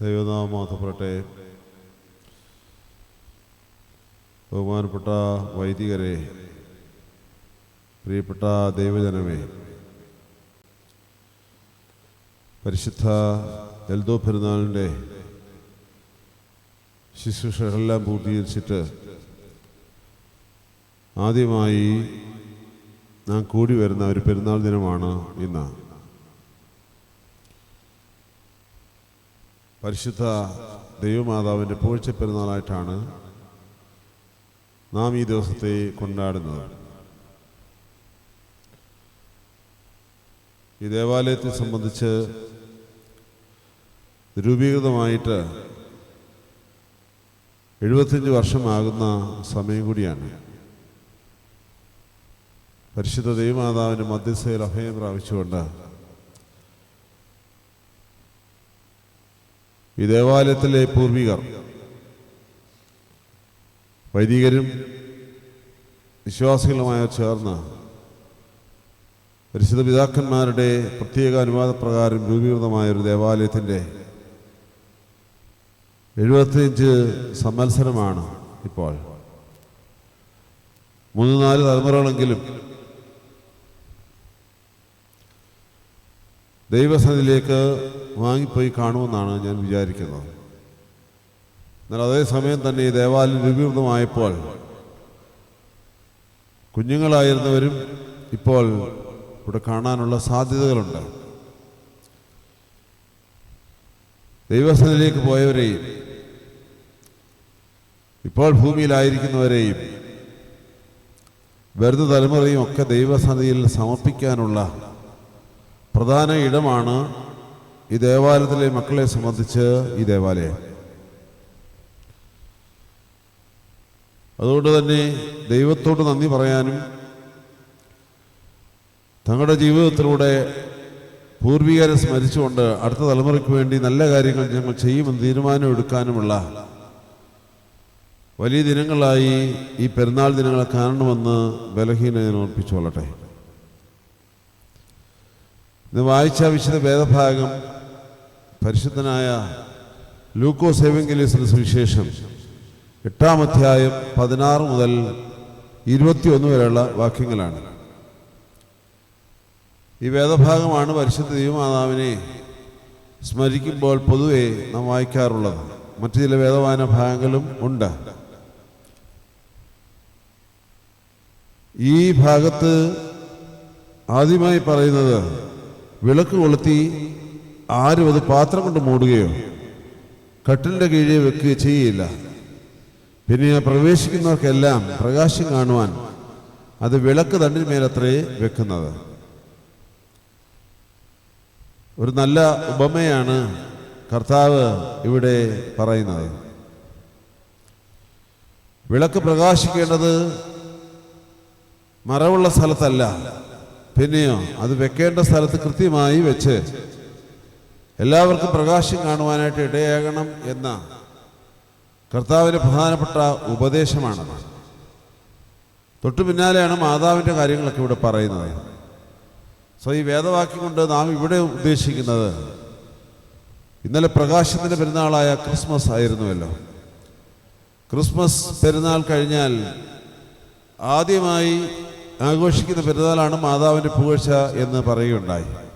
ദൈവനാമം ബഹുമാനപ്പെട്ട വൈദികരെ പ്രിയപ്പെട്ട ദൈവജനമേ പരിശുദ്ധ എൽദോ പെരുന്നാളിന്റെ ശുശ്രൂഷകളെല്ലാം പൂർത്തീകരിച്ചിട്ട് ആദ്യമായി നാം കൂടി വരുന്ന ഒരു പെരുന്നാൾ ദിനമാണ് ഇന്ന്. പരിശുദ്ധ ദൈവമാതാവിന്റെ പൂഴ്ച പെരുന്നാളായിട്ടാണ് നാം ഈ ദിവസത്തെ കൊണ്ടാടുന്നത്. ഈ ദേവാലയത്തെ സംബന്ധിച്ച് രൂപീകൃതമായിട്ട് എഴുപത്തിയഞ്ച് വർഷമാകുന്ന സമയം കൂടിയാണ്. പരിശുദ്ധ ദൈവമാതാവിന്റെ മധ്യസ്ഥയിൽ അഭയം പ്രാപിച്ചുകൊണ്ട് ഈ ദേവാലയത്തിലെ പൂർവികർ. വൈദികരും വിശ്വാസികളുമായി ചേർന്ന് പരിശുദ്ധ പിതാക്കന്മാരുടെ പ്രത്യേക അനുവാദപ്രകാരം രൂപീകൃതമായ ഒരു ദേവാലയത്തിന്റെ എഴുപത്തിയഞ്ച് സമ്മത്സരമാണ് ഇപ്പോൾ. മൂന്ന് നാല് തലമുറകളെങ്കിലും ദൈവസന്നിധിയിലേക്ക് വാങ്ങിപ്പോയി കാണുമെന്നാണ് ഞാൻ വിചാരിക്കുന്നത്. എന്നാൽ അതേസമയം തന്നെ ഈ ദേവാലയം രൂപീകൃതമായപ്പോൾ കുഞ്ഞുങ്ങളായിരുന്നവരും ഇപ്പോൾ ഇവിടെ കാണാനുള്ള സാധ്യതകളുണ്ട്. ദൈവസ്ഥനിലേക്ക് പോയവരെയും ഇപ്പോൾ ഭൂമിയിലായിരിക്കുന്നവരെയും വരുന്ന തലമുറയും ഒക്കെ ദൈവസന്നിധിയിൽ സമർപ്പിക്കാനുള്ള പ്രധാന ഇടമാണ് ഈ ദേവാലയത്തിലെ മക്കളെ സംബന്ധിച്ച് ഈ ദേവാലയം. അതുകൊണ്ട് തന്നെ ദൈവത്തോട് നന്ദി പറയാനും തങ്ങളുടെ ജീവിതത്തിലൂടെ പൂർവികരെ സ്മരിച്ചുകൊണ്ട് അടുത്ത തലമുറയ്ക്ക് വേണ്ടി നല്ല കാര്യങ്ങൾ ഞങ്ങൾ ചെയ്യുമെന്ന് തീരുമാനം എടുക്കാനുമുള്ള വലിയ ദിനങ്ങളായി ഈ പെരുന്നാൾ ദിനങ്ങളെ കാണണമെന്ന് ബലഹീന ഞാൻ ഓർപ്പിച്ചുകൊള്ളട്ടെ ഇന്ന് വായിച്ച വിശുദ്ധ വേദഭാഗം പരിശുദ്ധനായ ലൂക്കോസ് എവെങ്കിലീസിന് സുവിശേഷം എട്ടാം അധ്യായം പതിനാറ് മുതൽ ഇരുപത്തിയൊന്ന് വരെയുള്ള വാക്യങ്ങളാണ്. ഈ വേദഭാഗമാണ് പരിശുദ്ധ ദൈവമാതാവിനെ സ്മരിക്കുമ്പോൾ പൊതുവെ നാം വായിക്കാറുള്ളത്. മറ്റു ചില വേദവാന ഭാഗങ്ങളും ഉണ്ട്. ഈ ഭാഗത്ത് ആദ്യമായി പറയുന്നത് വിളക്ക് കൊളുത്തി ആരും അത് പാത്രം കൊണ്ട് മൂടുകയോ കട്ടിലിന്റെ കീഴേ വെക്കുകയോ ചെയ്യില്ല പിന്നെ പ്രവേശിക്കുന്നവർക്കെല്ലാം പ്രകാശം കാണുവാൻ അത് വിളക്ക് തണ്ടിന്മേലത്രേ വെക്കുന്നത്. ഒരു നല്ല ഉപമയാണ് കർത്താവ് ഇവിടെ പറയുന്നത്. വിളക്ക് പ്രകാശിക്കേണ്ടത് മറവുള്ള സ്ഥലത്തല്ല. പിന്നെയോ അത് വെക്കേണ്ട സ്ഥലത്ത് കൃത്യമായി വെച്ച് എല്ലാവർക്കും പ്രകാശം കാണുവാനായിട്ട് ഇടയാകണം എന്ന കർത്താവിന്റെ പ്രധാനപ്പെട്ട ഉപദേശമാണ് തൊട്ടു പിന്നാലെയാണ് മാതാവിന്റെ കാര്യങ്ങളൊക്കെ ഇവിടെ പറയുന്നത്. സോ ഈ വേദവാക്യം കൊണ്ട് നാം ഇവിടെ ഉദ്ദേശിക്കുന്നത് ഇന്നലെ പ്രകാശത്തിന്റെ പെരുന്നാളായ ക്രിസ്മസ് ആയിരുന്നുവല്ലോ. ക്രിസ്മസ് പെരുന്നാൾ കഴിഞ്ഞാൽ ആദ്യമായി ആഘോഷിക്കുന്ന പെരുന്നാളാണ് മാതാവിന്റെ പുകഴ്ച എന്ന് പറയുകയുണ്ടായി.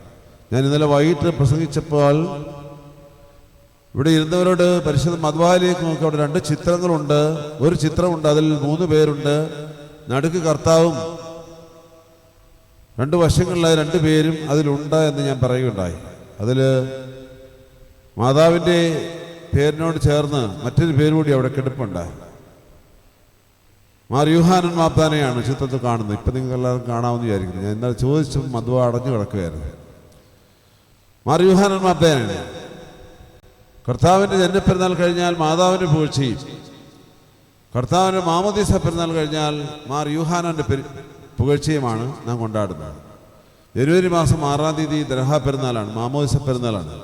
ഞാൻ ഇന്നലെ വൈകിട്ട് പ്രസംഗിച്ചപ്പോൾ ഇവിടെ ഇരുന്നവരോട് പരിശുദ്ധ മദ്വാലിലേക്ക് നോക്കി അവിടെ രണ്ട് ചിത്രങ്ങളുണ്ട്. ഒരു ചിത്രമുണ്ട് അതിൽ മൂന്ന് പേരുണ്ട്. നടുക്ക് കർത്താവും രണ്ട് വശങ്ങളിലായ രണ്ട് പേരും അതിലുണ്ട് എന്ന് ഞാൻ പറയുകയുണ്ടായി. അതിൽ മാതാവിന്റെ പേരിനോട് ചേർന്ന് മറ്റൊരു പേര് കൂടി അവിടെ കിടപ്പുണ്ട്. മാർ യുഹാനൻ മാപ്പാനെയാണ് ചിത്രത്തിൽ കാണുന്നത്. ഇപ്പം നിങ്ങൾക്ക് എല്ലാവരും കാണാമെന്ന് വിചാരിക്കുന്നു. ഞാൻ ഇന്നലെ ചോദിച്ചു മധുവ അടഞ്ഞു കിടക്കുകയായിരുന്നു. മാർ യുഹാനൻ മാപ്പാനാണ്. കർത്താവിന്റെ ജന്മപ്പെരുന്നാൾ കഴിഞ്ഞാൽ മാതാവിന്റെ പൂഴ്ചയും. കർത്താവിന്റെ മാമോദീസ പെരുന്നാൾ കഴിഞ്ഞാൽ മാർ യൂഹാനന്റെ പുകഴ്ചയുമാണ് നാം കൊണ്ടാടുന്നത്. ജനുവരി മാസം ആറാം തീയതി ദർഹ പെരുന്നാളാണ് മാമോദിസ പെരുന്നാളാണ്.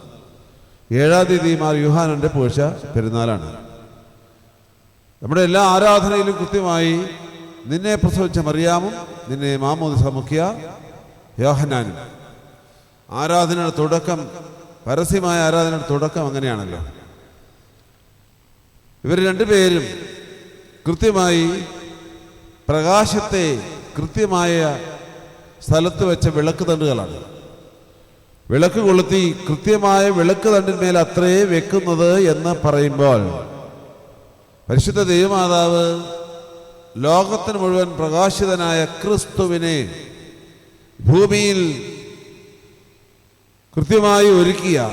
ഏഴാം തീയതി മാർ യുഹാനന്റെ പുകഴ്ച പെരുന്നാളാണ്. നമ്മുടെ എല്ലാ ആരാധനയിലും കൃത്യമായി നിന്നെ പ്രസവിച്ച മറിയാമും നിന്നെ മാമോദിസ മുഖ്യ യോഹനാനും ആരാധനയുടെ തുടക്കം പരസ്യമായ ആരാധനയുടെ തുടക്കം അങ്ങനെയാണല്ലോ. ഇവർ രണ്ടുപേരും കൃത്യമായി പ്രകാശത്തെ കൃത്യമായ സ്ഥലത്ത് വെച്ച വിളക്ക് തണ്ടുകളാണ്. വിളക്ക് കൊളുത്തി കൃത്യമായ വിളക്ക് തണ്ടിന്മേൽ അത്രേ വെക്കുന്നത് എന്ന് പറയുമ്പോൾ പരിശുദ്ധ ദൈവമാതാവ് ലോകത്തിന് മുഴുവൻ പ്രകാശിതനായ ക്രിസ്തുവിനെ ഭൂമിയിൽ കൃത്യമായി ഒരുക്കിയ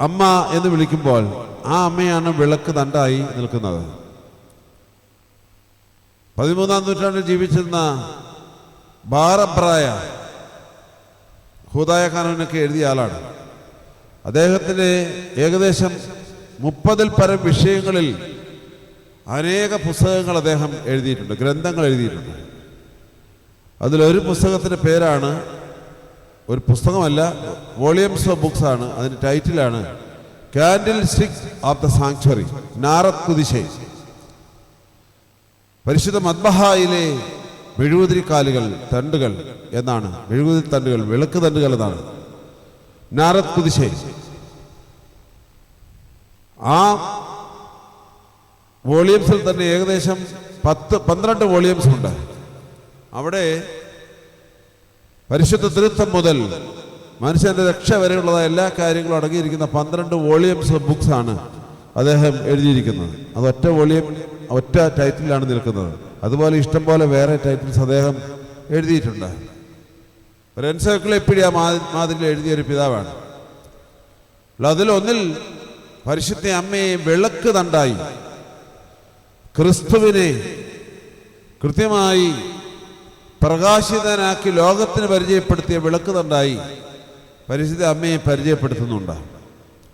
അമ്മ എന്ന് വിളിക്കുമ്പോൾ ആ അമ്മയാണ് വിളക്ക് തണ്ടായി നിൽക്കുന്നത്. പതിമൂന്നാം നൂറ്റാണ്ടിൽ ജീവിച്ചിരുന്ന ബാറബ്രായ ഹുദായ ഖാനൂനൊക്കെ എഴുതിയ ആളാണ്. അദ്ദേഹത്തിന്റെ ഏകദേശം മുപ്പതിൽ പരം വിഷയങ്ങളിൽ അനേക പുസ്തകങ്ങൾ അദ്ദേഹം എഴുതിയിട്ടുണ്ട് ഗ്രന്ഥങ്ങൾ എഴുതിയിട്ടുണ്ട്. അതിലൊരു പുസ്തകത്തിന്റെ പേരാണ് ഒരു പുസ്തകമല്ല വോളിയംസ് ഓഫ് ബുക്സ് ആണ് അതിന്റെ ടൈറ്റിലാണ് candle stick of the sanctuary നാറത് പരിശുദ്ധ മദ്ബഹായിലെ മെഴുകുതിരി കാലുകൾ തണ്ടുകൾ എന്നാണ് മെഴുകുതിരി തണ്ടുകൾ വിളക്ക് തണ്ടുകൾ എന്നാണ്. കുതിശൈ ആ വോളിയംസിൽ തന്നെ ഏകദേശം പത്ത് പന്ത്രണ്ട് വോളിയംസ് ഉണ്ട്. അവിടെ പരിശുദ്ധ തൃത്വം മുതൽ മനുഷ്യന്റെ രക്ഷ വരെയുള്ളതായ എല്ലാ കാര്യങ്ങളും അടങ്ങിയിരിക്കുന്ന പന്ത്രണ്ട് വോളിയംസ് ബുക്സ് ആണ് അദ്ദേഹം എഴുതിയിരിക്കുന്നത്. അത് ഒറ്റ വോളിയം ഒറ്റ ടൈറ്റിലാണ് നിൽക്കുന്നത്. അതുപോലെ ഇഷ്ടം പോലെ വേറെ ടൈറ്റിൽസ് അദ്ദേഹം എഴുതിയിട്ടുണ്ട്. ഒരു എൻസൈക്ലോപ്പീഡിയ മാതിരിയിൽ എഴുതിയ ഒരു പിതാവാണ്. അതിലൊന്നിൽ പരിശുദ്ധ അമ്മയെ വിളക്ക് തണ്ടായി. ക്രിസ്തുവിനെ കൃത്യമായി പ്രകാശിതനാക്കി ലോകത്തിന് പരിചയപ്പെടുത്തിയ വിളക്ക് തണ്ടായി പരിശുദ്ധ അമ്മയെ പരിചയപ്പെടുത്തുന്നുണ്ട്.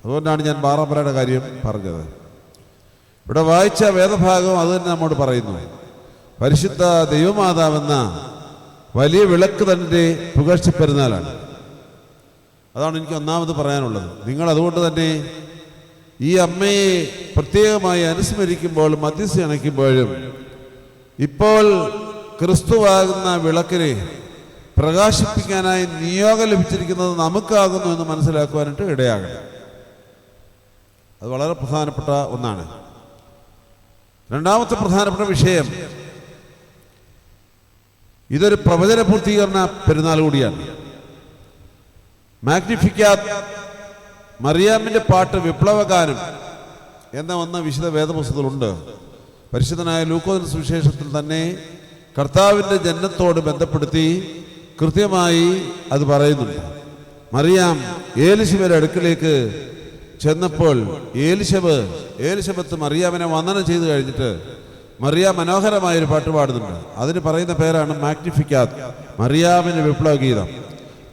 അതുകൊണ്ടാണ് ഞാൻ ബാറമ്പരയുടെ കാര്യം പറഞ്ഞത്. ഇവിടെ വായിച്ച വേദഭാഗം അത് തന്നെ നമ്മോട് പറയുന്നു. പരിശുദ്ധ ദൈവമാതാവെന്ന വലിയ വിളക്ക് തന്റെ പുകഴ്ച പെരുന്നാലാണ് അതാണ് എനിക്ക് ഒന്നാമത് പറയാനുള്ളത്. നിങ്ങൾ അതുകൊണ്ട് തന്നെ ഈ അമ്മയെ പ്രത്യേകമായി അനുസ്മരിക്കുമ്പോൾ മധ്യസ്ഥ അണയ്ക്കുമ്പോഴും ഇപ്പോൾ ക്രിസ്തുവാകുന്ന വിളക്കിനെ പ്രകാശിപ്പിക്കാനായി നിയോഗം ലഭിച്ചിരിക്കുന്നത് നമുക്കാകുന്നു എന്ന് മനസ്സിലാക്കുവാനായിട്ട് ഇടയാകണം. അത് വളരെ പ്രധാനപ്പെട്ട ഒന്നാണ്. രണ്ടാമത്തെ പ്രധാനപ്പെട്ട വിഷയം ഇതൊരു പ്രവചന പൂർത്തീകരണ പെരുന്നാൾ കൂടിയാണ്. മാഗ്നിഫിക്കാത്ത് മറിയാമിന്റെ പാട്ട് വിപ്ലവഗാനം എന്ന ഒന്ന് വിശുദ്ധ വേദപുസ്തകത്തിലുണ്ട്. പരിശുദ്ധനായ ലൂക്കോദിന സുവിശേഷത്തിൽ തന്നെ കർത്താവിന്റെ ജന്മത്തോട് ബന്ധപ്പെടുത്തി കൃത്യമായി അത് പറയുന്നുണ്ട്. മറിയാം ഏലിശിവരെ അടുക്കലേക്ക് ചെന്നപ്പോൾ ഏലിശബ് ഏലിശബത്ത് മറിയാമിനെ വന്ദനം ചെയ്തു കഴിഞ്ഞിട്ട് മറിയാ മനോഹരമായ ഒരു പാട്ട് പാടുന്നുണ്ട്. അതിന് പറയുന്ന പേരാണ് മാഗ്നിഫിക്കാത് മറിയാമിന്റെ വിപ്ലവ ഗീതം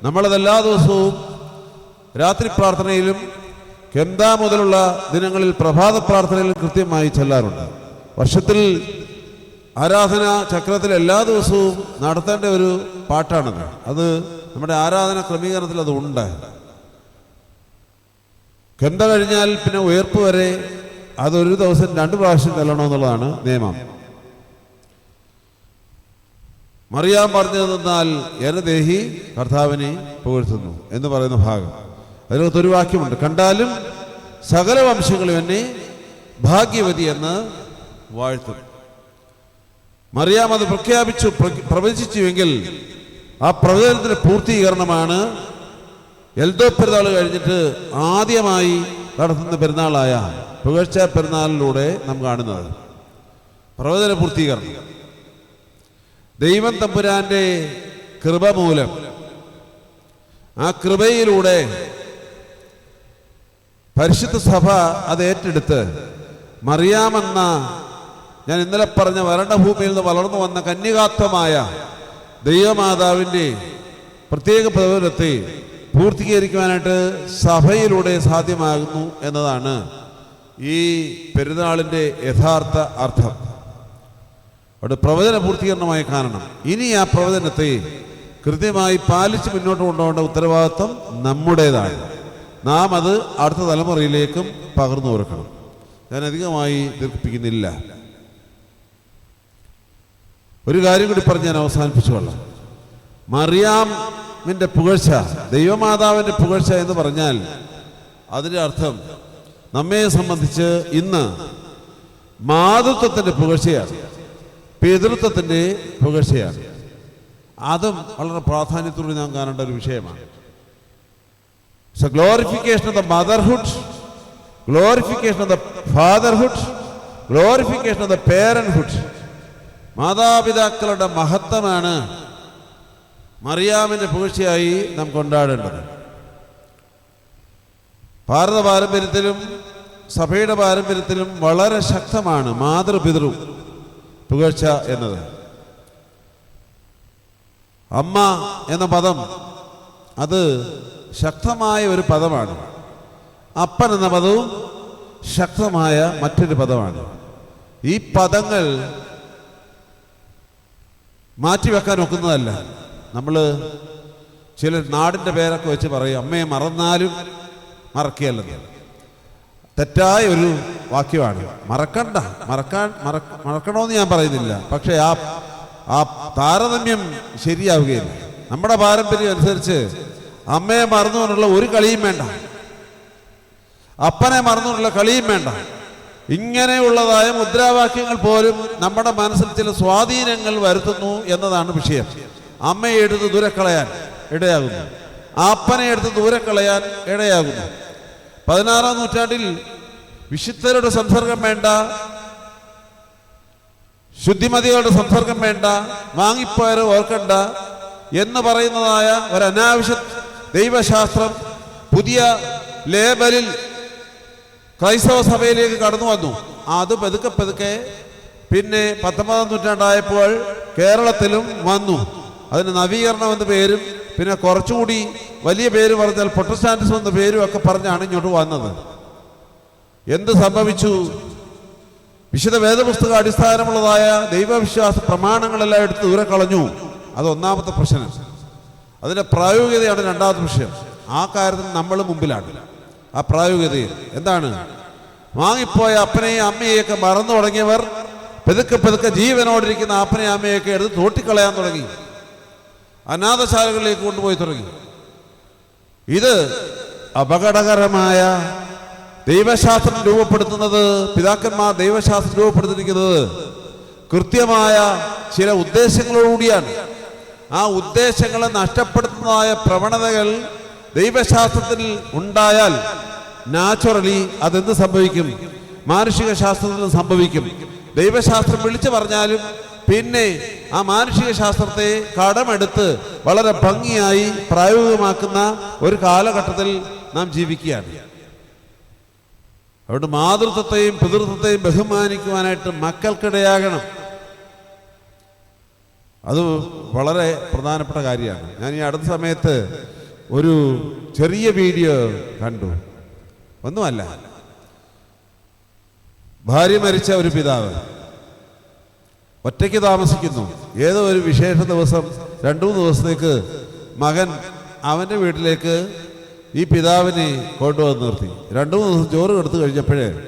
നമ്മളത് എല്ലാ ദിവസവും രാത്രി പ്രാർത്ഥനയിലും കെന്താ മുതലുള്ള ദിനങ്ങളിൽ പ്രഭാത പ്രാർത്ഥനയിലും കൃത്യമായി ചെല്ലാറുണ്ട്. വർഷത്തിൽ ആരാധന ചക്രത്തിൽ എല്ലാ ദിവസവും നടത്തേണ്ട ഒരു പാട്ടാണത്. അത് നമ്മുടെ ആരാധന ക്രമീകരണത്തിൽ അത് ഉണ്ട്. കെന്ത കഴിഞ്ഞാൽ പിന്നെ ഉയർപ്പ് വരെ അതൊരു ദിവസം രണ്ട് പ്രാവശ്യം ചെല്ലണമെന്നുള്ളതാണ് നിയമം. മറിയാൻ പറഞ്ഞു തന്നാൽ എന്നെ ദേഹി കർത്താവിനെ പുകഴ്ത്തുന്നു എന്ന് പറയുന്ന ഭാഗം. അതിനകത്തൊരു വാക്യമുണ്ട് കണ്ടാലും സകല വംശങ്ങളും എന്നെ ഭാഗ്യവതി എന്ന് വാഴ്ത്തും. മറിയാം അത് പ്രഖ്യാപിച്ചു പ്ര- പ്രവചിച്ചുവെങ്കിൽ ആ പ്രവചനത്തിന്റെ പൂർത്തീകരണമാണ് എൽദോ പെരുന്നാൾ കഴിഞ്ഞിട്ട് ആദ്യമായി നടത്തുന്ന പെരുന്നാളായ പുകഴ്ച പെരുന്നാളിലൂടെ നാം കാണുന്നത്. പ്രവചന പൂർത്തീകരണം. ദൈവം തമ്പുരാന്റെ കൃപ മൂലം ആ കൃപയിലൂടെ പരിശുദ്ധ സഭ അത് ഏറ്റെടുത്ത് മറിയാമെന്ന ഞാൻ ഇന്നലെ പറഞ്ഞ വരണഭൂമിയിൽ നിന്ന് വളർന്നു വന്ന കന്യകാത്വമായ ദൈവമാതാവിന്റെ പ്രത്യേക പ്രവചനത്തെ പൂർത്തീകരിക്കുവാനായിട്ട് സഭയിലൂടെ സാധ്യമാകുന്നു എന്നതാണ് ഈ പെരുന്നാളിന്റെ യഥാർത്ഥ അർത്ഥം. അവിടെ പ്രവചന പൂർത്തീകരണമായി കാരണം ഇനി ആ പ്രവചനത്തെ കൃത്യമായി പാലിച്ച് മുന്നോട്ട് കൊണ്ടുപോകേണ്ട ഉത്തരവാദിത്വം നമ്മുടേതാണ്. നാം അത് അടുത്ത തലമുറയിലേക്കും പകർന്നു കൊടുക്കണം. ഞാൻ അധികമായി ദീർഘിപ്പിക്കുന്നില്ല. ഒരു കാര്യം കൂടി പറഞ്ഞ് ഞാൻ അവസാനിപ്പിച്ചുകൊള്ളാം. മറിയാമിന്റെ പുകഴ്ച ദൈവമാതാവിന്റെ പുകഴ്ച എന്ന് പറഞ്ഞാൽ അതിന്റെ അർത്ഥം നമ്മെ സംബന്ധിച്ച് ഇന്ന് മാതൃത്വത്തിന്റെ പുകഴ്ചയാണ് പിതൃത്വത്തിന്റെ പുകഴ്ചയാണ്. അതും വളരെ പ്രാധാന്യത്തോടെ നാം കാണേണ്ട ഒരു വിഷയമാണ്. So glorification of the motherhood glorification of the fatherhood glorification of the parenthood മാതാപിതാക്കളുടെ മഹത്വമാണ് മറിയാമിന്റെ പൂഴ്ചയായി നാം കൊണ്ടാടേണ്ടത്. ഭാരത പാരമ്പര്യത്തിലും സഭയുടെ പാരമ്പര്യത്തിലും വളരെ ശക്തമാണ് മാതൃപിതൃ പുകഴ്ച എന്നത്. അമ്മ എന്ന പദം അത് ശക്തമായ ഒരു പദമാണ്. അപ്പൻ എന്ന പദവും ശക്തമായ മറ്റൊരു പദമാണ്. ഈ പദങ്ങൾ മാറ്റിവെക്കാൻ ഒക്കുന്നതല്ല. നമ്മൾ ചില നാടിന്റെ പേരൊക്കെ വെച്ച് പറയും അമ്മയെ മറന്നാലും മറക്കുകയല്ലെന്ന് തെറ്റായ ഒരു വാക്യമാണ്. മറക്കണ്ട. മറക്കാൻ മറക്ക മറക്കണമെന്ന് ഞാൻ പറയുന്നില്ല. പക്ഷേ ആ ആ താരതമ്യം ശരിയാവുകയില്ല. നമ്മുടെ പാരമ്പര്യം അനുസരിച്ച് അമ്മയെ മറന്നുകൊണ്ടുള്ള ഒരു കളിയും വേണ്ട. അപ്പനെ മറന്നുകൊണ്ടുള്ള കളിയും വേണ്ട. ഇങ്ങനെയുള്ളതായ മുദ്രാവാക്യങ്ങൾ പോലും നമ്മുടെ മനസ്സിൽ ചില സ്വാധീനങ്ങൾ വരുത്തുന്നു എന്നതാണ് വിഷയം. അമ്മയെ എടുത്ത് ദൂരക്കളയാൻ കളയാൻ ഇടയാകുന്നു. അപ്പനെ എടുത്ത് ദൂരക്കളയാൻ കളയാൻ ഇടയാകുന്നു. പതിനാറാം നൂറ്റാണ്ടിൽ വിശുദ്ധരുടെ സംസർഗം വേണ്ട ശുദ്ധിമതികളുടെ സംസർഗം വേണ്ട വാങ്ങിപ്പോയവരെ ഓർക്കണ്ട എന്ന് പറയുന്നതായ ഒരു അനാവശ്യ ദൈവശാസ്ത്രം പുതിയ ലേബലിൽ ക്രൈസ്തവ സഭയിലേക്ക് കടന്നു വന്നു. അത് പതുക്കെ പതുക്കെ പിന്നെ പത്തൊമ്പതാം നൂറ്റാണ്ടായപ്പോൾ കേരളത്തിലും വന്നു. അതിന് നവീകരണം എന്ന പേരും പിന്നെ കുറച്ചുകൂടി വലിയ പേര് പറഞ്ഞാൽ പ്രൊട്ടസ്റ്റാന്റിസം എന്ന പേരും ഒക്കെ പറഞ്ഞാണ് ഇങ്ങോട്ട് വന്നത്. എന്ത് സംഭവിച്ചു? വിശുദ്ധ വേദപുസ്തക അടിസ്ഥാനമുള്ളതായ ദൈവവിശ്വാസ പ്രമാണങ്ങളെല്ലാം എടുത്ത് ദൂരെ കളഞ്ഞു. അത് ഒന്നാമത്തെ പ്രശ്നം. അതിന്റെ പ്രായോഗികതയാണ് രണ്ടാമത്തെ വിഷയം. ആ കാര്യത്തിൽ നമ്മൾ മുമ്പിലാണ്. ആ പ്രായോഗികതയിൽ എന്താണ്? വാങ്ങിപ്പോയ അപ്പനെയും അമ്മയെയൊക്കെ മറന്നു തുടങ്ങിയവർ പെതുക്കെ പെതുക്കെ ജീവനോടിരിക്കുന്ന അപ്പനെയും അമ്മയൊക്കെ എടുത്ത് തോട്ടിക്കളയാൻ തുടങ്ങി. അനാഥശാലകളിലേക്ക് കൊണ്ടുപോയി തുടങ്ങി. ഇത് അപകടകരമായ ദൈവശാസ്ത്രം രൂപപ്പെടുത്തുന്നത് പിതാക്കന്മാർ ദൈവശാസ്ത്രം രൂപപ്പെടുത്തിയിരിക്കുന്നത് കൃത്യമായ ചില ഉദ്ദേശങ്ങളോടുകൂടിയാണ്. ആ ഉദ്ദേശങ്ങളെ നഷ്ടപ്പെടുത്തുന്നതായ പ്രവണതകൾ ദൈവശാസ്ത്രത്തിൽ ഉണ്ടായാൽ നാച്ചുറലി അതെന്ത് സംഭവിക്കും? മാനുഷിക ശാസ്ത്രത്തിൽ സംഭവിക്കും. ദൈവശാസ്ത്രം വിളിച്ചു പറഞ്ഞാലും പിന്നെ ആ മാനുഷിക ശാസ്ത്രത്തെ കടമെടുത്ത് വളരെ ഭംഗിയായി പ്രായോഗികമാക്കുന്ന ഒരു കാലഘട്ടത്തിൽ നാം ജീവിക്കുകയാണ്. അതുകൊണ്ട് മാതൃത്വത്തെയും പിതൃത്വത്തെയും ബഹുമാനിക്കുവാനായിട്ട് മക്കൾക്കിടയാകണം. അത് വളരെ പ്രധാനപ്പെട്ട കാര്യമാണ്. ഞാൻ ഈ അടുത്ത സമയത്ത് ഒരു ചെറിയ വീഡിയോ കണ്ടു. ഒന്നുമല്ല. ഭാര്യ മരിച്ച ഒരു പിതാവ്. ഒറ്റയ്ക്ക് താമസിക്കുന്നു. ഏതോ ഒരു വിശേഷ ദിവസം രണ്ടു മൂന്ന് ദിവസത്തേക്ക് മകൻ അവന്റെ വീട്ടിലേക്ക് ഈ പിതാവിനെ കൊണ്ടുവന്ന് നിർത്തി. രണ്ടു മൂന്ന് ദിവസം ചോറ് കൊടുത്തു കഴിഞ്ഞപ്പോഴേ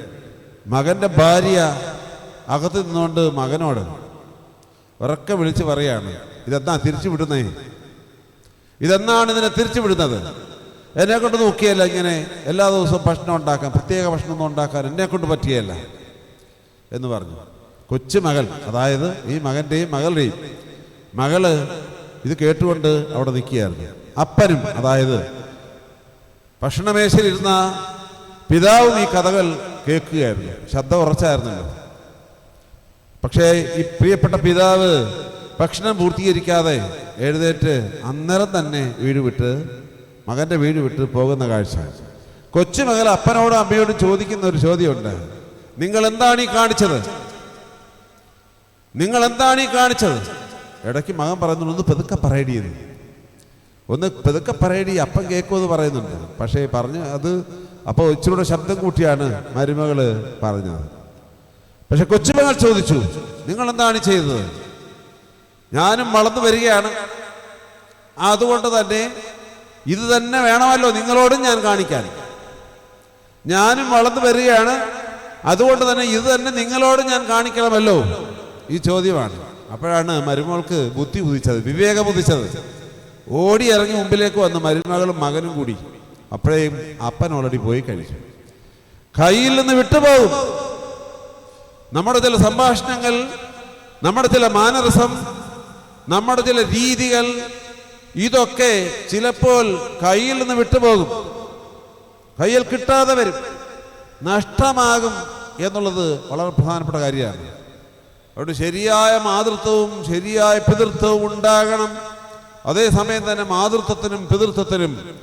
മകന്റെ ഭാര്യ അകത്ത് നിന്നുകൊണ്ട് മകനോട് ഉറക്കെ വിളിച്ച് പറയാണ് ഇതെന്നാ തിരിച്ചു വിടുന്നേ? ഇതെന്നാണ് ഇതിനെ തിരിച്ചു വിടുന്നത് എന്നെ കൊണ്ട് നോക്കിയല്ല ഇങ്ങനെ എല്ലാ ദിവസവും ഭക്ഷണം ഉണ്ടാക്കാൻ പ്രത്യേക ഭക്ഷണമൊന്നും ഉണ്ടാക്കാൻ എന്നെ കൊണ്ട് പറ്റിയല്ല എന്ന് പറഞ്ഞു. കൊച്ചു മകൾ അതായത് ഈ മകന്റെയും മകളുടെയും മകൾ ഇത് കേട്ടുകൊണ്ട് അവിടെ നിൽക്കുകയായിരുന്നു. അപ്പനും അതായത് ഭക്ഷണമേശയിലിരുന്ന പിതാവും ഈ കഥകൾ കേൾക്കുകയായിരുന്നു. ശബ്ദം ഉറച്ചായിരുന്നു പക്ഷേ ഈ പ്രിയപ്പെട്ട പിതാവ് ഭക്ഷണം പൂർത്തീകരിക്കാതെ എഴുന്നേറ്റ് അന്നേരം തന്നെ വീട് വിട്ട് മകന്റെ വീട് വിട്ട് പോകുന്ന കാഴ്ച. കൊച്ചുമകൾ അപ്പനോടും അമ്മയോടും ചോദിക്കുന്ന ഒരു ചോദ്യമുണ്ട്. നിങ്ങൾ എന്താണ് ഈ കാണിച്ചത്? നിങ്ങൾ എന്താണ് ഈ കാണിച്ചത്? ഇടയ്ക്ക് മകൻ പറയുന്നുണ്ട് ഒന്ന് പെതുക്കെ പറയടിയത് ഒന്ന് പെതുക്കെ പറയടി അപ്പം കേൾക്കുമെന്ന് പറയുന്നുണ്ട്. പക്ഷേ പറഞ്ഞ് അത് അപ്പോൾ ഇച്ചിരൂടെ ശബ്ദം കൂട്ടിയാണ് മരുമകൾ പറഞ്ഞത്. പക്ഷെ കൊച്ചുമകൾ ചോദിച്ചു നിങ്ങൾ എന്താണ് ചെയ്തത്? ഞാനും വളർന്നു വരികയാണ്. അതുകൊണ്ട് തന്നെ ഇത് തന്നെ വേണമല്ലോ നിങ്ങളോടും ഞാൻ കാണിക്കാൻ. ഞാനും വളർന്നു വരികയാണ്. അതുകൊണ്ട് തന്നെ ഇത് തന്നെ നിങ്ങളോടും ഞാൻ കാണിക്കണമല്ലോ. ഈ ചോദ്യമാണ്. അപ്പോഴാണ് മരുമകൾക്ക് ബുദ്ധി ഉദിച്ചത് വിവേകം ഉദിച്ചത്. ഓടി ഇറങ്ങി മുമ്പിലേക്ക് വന്ന് മരുമകളും മകനും കൂടി അപ്പോഴേയും അപ്പൻ ഓൾറെഡി പോയി കഴിച്ചു. കയ്യിൽ നിന്ന് വിട്ടുപോകും. നമ്മുടെ ചില സംഭാഷണങ്ങൾ നമ്മുടെ ചില മാനരസം നമ്മുടെ ചില രീതികൾ ഇതൊക്കെ ചിലപ്പോൾ കയ്യിൽ നിന്ന് വിട്ടുപോകും. കയ്യിൽ കിട്ടാതെ വരും. നഷ്ടമാകും എന്നുള്ളത് വളരെ പ്രധാനപ്പെട്ട കാര്യമാണ്. അതുകൊണ്ട് ശരിയായ മാതൃത്വവും ശരിയായ പിതൃത്വവും ഉണ്ടാകണം. അതേസമയം തന്നെ മാതൃത്വത്തിനും പിതൃത്വത്തിനും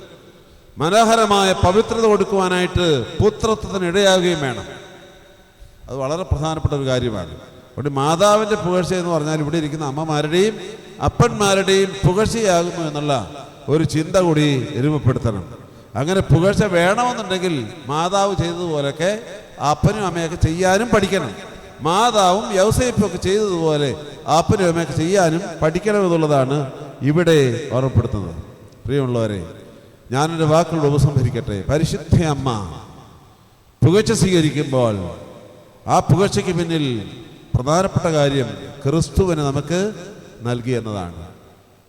മനോഹരമായ പവിത്രത കൊടുക്കുവാനായിട്ട് പുത്രത്വത്തിന് ഇടയാകുകയും വേണം. അത് വളരെ പ്രധാനപ്പെട്ട ഒരു കാര്യമാണ്. അതുകൊണ്ട് മാതാവിന്റെ പുകഴ്ച എന്ന് പറഞ്ഞാൽ ഇവിടെ ഇരിക്കുന്ന അമ്മമാരുടെയും അപ്പന്മാരുടെയും പുകഴ്ചയാകുന്നു എന്നുള്ള ഒരു ചിന്ത കൂടി രൂപപ്പെടുത്തണം അങ്ങനെ പുകഴ്ച വേണമെന്നുണ്ടെങ്കിൽ മാതാവ് ചെയ്തതുപോലെയൊക്കെ അപ്പനും അമ്മയൊക്കെ ചെയ്യാനും പഠിക്കണം. മാതാവും യവസയിപ്പും ഒക്കെ ചെയ്തതുപോലെ അപ്പനും അമ്മയൊക്കെ ചെയ്യാനും പഠിക്കണം എന്നുള്ളതാണ് ഇവിടെ ഓർമ്മപ്പെടുത്തുന്നത്. പ്രിയമുള്ളവരെ ഞാനൊരു വാക്കുകൾ ഉപസംഹരിക്കട്ടെ. പരിശുദ്ധ അമ്മ പുകഴ്ച സ്വീകരിക്കുമ്പോൾ ആ പുകഴ്ചയ്ക്ക് പിന്നിൽ പ്രധാനപ്പെട്ട കാര്യം ക്രിസ്തുവിനെ നമുക്ക് നൽകി എന്നതാണ്.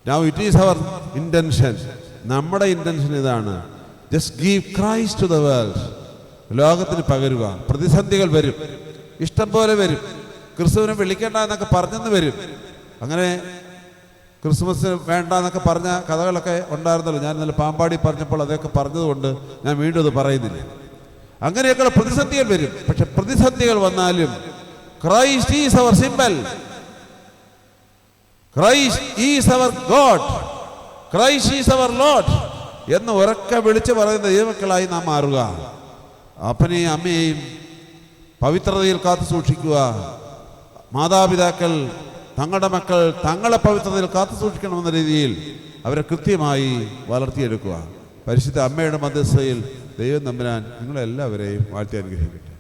Now it is our intention നമ്മുടെ ഇന്റൻഷൻ ഇതാണ്. Just give Christ to the world ലോകത്തിന് പകരുക. പ്രതിസന്ധികൾ വരും. ഇഷ്ടം പോലെ വരും. ക്രിസ്തുവിനെ വിളിക്കേണ്ട എന്നൊക്കെ പറഞ്ഞെന്ന് വരും. അങ്ങനെ ക്രിസ്മസ് വേണ്ട എന്നൊക്കെ പറഞ്ഞ കഥകളൊക്കെ ഉണ്ടായിരുന്നല്ലോ. ഞാൻ ഇന്നലെ പാമ്പാടി പറഞ്ഞപ്പോൾ അതൊക്കെ പറഞ്ഞതുകൊണ്ട് ഞാൻ വീണ്ടും അത് പറയുന്നില്ല. അങ്ങനെയൊക്കെയുള്ള പ്രതിസന്ധികൾ വരും. പക്ഷെ പ്രതിസന്ധികൾ വന്നാലും Christ is our symbol. Christ is our God. Christ is our Lord. എന്ന് ഉറക്കെ വിളിച്ചു പറയുന്ന ദൈവക്കളായി നാം മാറുക അപ്പനെയും അമ്മയെയും പവിത്രതയിൽ കാത്തു സൂക്ഷിക്കുക മാതാപിതാക്കൾ തങ്ങളുടെ മക്കൾ തങ്ങളെ പവിത്രതയിൽ കാത്തു സൂക്ഷിക്കണമെന്ന രീതിയിൽ അവരെ കൃത്യമായി വളർത്തിയെടുക്കുക പരിശുദ്ധ അമ്മയുടെ മധ്യസ്ഥയിൽ ദൈവം തമ്പുരാൻ നിങ്ങളെല്ലാവരെയും വാഴ്ത്തി അനുഗ്രഹിക്കട്ടെ